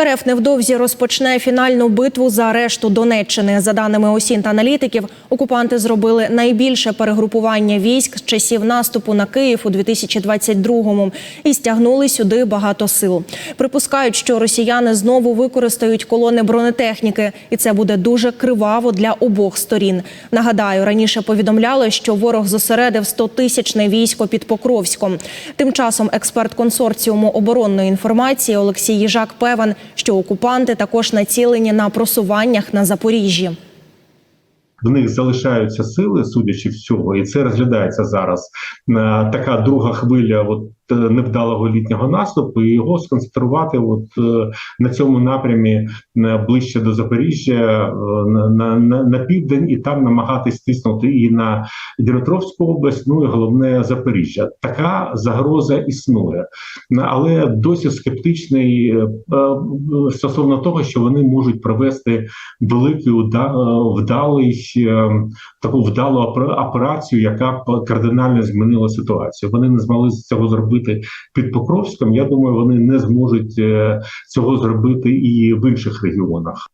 РФ невдовзі розпочне фінальну битву за решту Донеччини. За даними осінт аналітиків, окупанти зробили найбільше перегрупування військ з часів наступу на Київ у 2022-му і стягнули сюди багато сил. Припускають, що росіяни знову використають колони бронетехніки, і це буде дуже криваво для обох сторін. Нагадаю, раніше повідомляли, що ворог зосередив 100-тисячне військо під Покровськом. Тим часом експерт консорціуму оборонної інформації Олексій Їжак певен, що окупанти також націлені на просуваннях на Запоріжжі. В них залишаються сили, судячи всього, і це розглядається зараз. Е, Така друга хвиля от невдалого літнього наступу, і його сконцентрувати от е, на цьому напрямі е, ближче до Запоріжжя, е, на, на, на, південь, і там намагатись тиснути і на Дніпропетровську область, ну і головне Запоріжжя. Така загроза існує, але досі скептичний е, е, стосовно того, що вони можуть провести великий е, вдалий е, таку вдалу опера- операцію, яка кардинально змінила ситуацію. Вони не змогли цього зробити під Покровськом. Я думаю, вони не зможуть е, цього зробити і в інших регіонах.